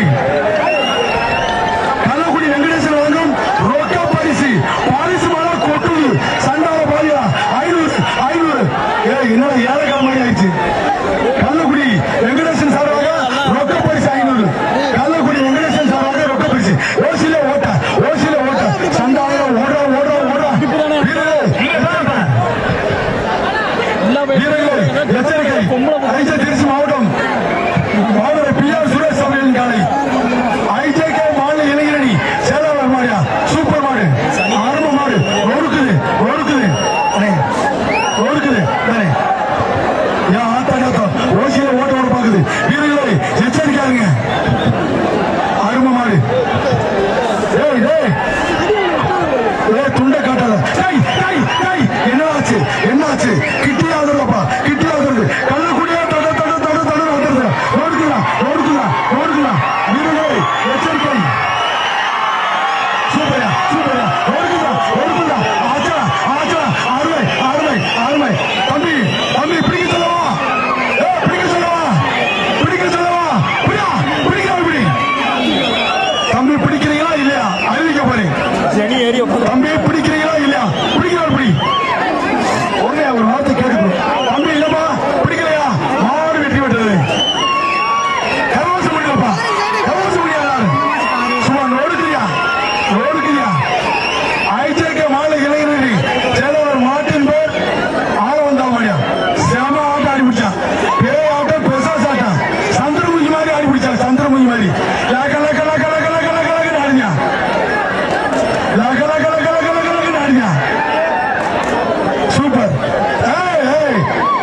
கோப்பை கள்ளக்குடி வெங்கடேசன் வழங்கும் ரொக்க பரிசு. பரிசு மலா கொட்டுது. சண்டால பாதியா என்ன ஏழக்கால ஆயிடுச்சு? கள்ளக்குடி வெங்கடேசன் சார்பாக ரொக்க பரிசு ஐநூறு. கள்ளக்குடி வெங்கடேசன் சார்பாக ரொக்க பரிசு. ஓசில ஓட்ட ஓசில ஓட்ட. சண்டால ஓடுறா ஓடுறா ஓடுறா. வீரர்களே எச்சரிக்கை. ஐந்து திருச்சி மாவட்டம் மாவட்டம். You're nothing.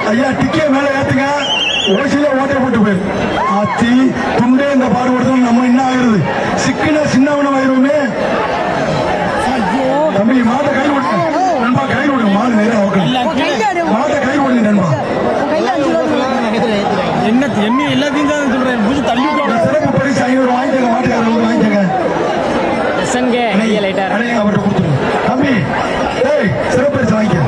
ஐயா டிக்கிய மேல ஏத்துங்க. ஓசில ஓட்டை போட்டு போயிரு. ஆச்சி துண்டே இந்த பாடுபடுத்தணும் நம்ம என்ன ஆகுறது. சிக்கின சின்னவனம் ஆயிருமே தம்பி மாட்ட கை விடுங்க நண்பா கை விடுங்க மாடு நேரம் என்ன பிரசங்க கையை லைட்டாக அவர்கிட்ட கொடுத்துருங்க. தம்பி சிறப்பு வாங்கிக்க.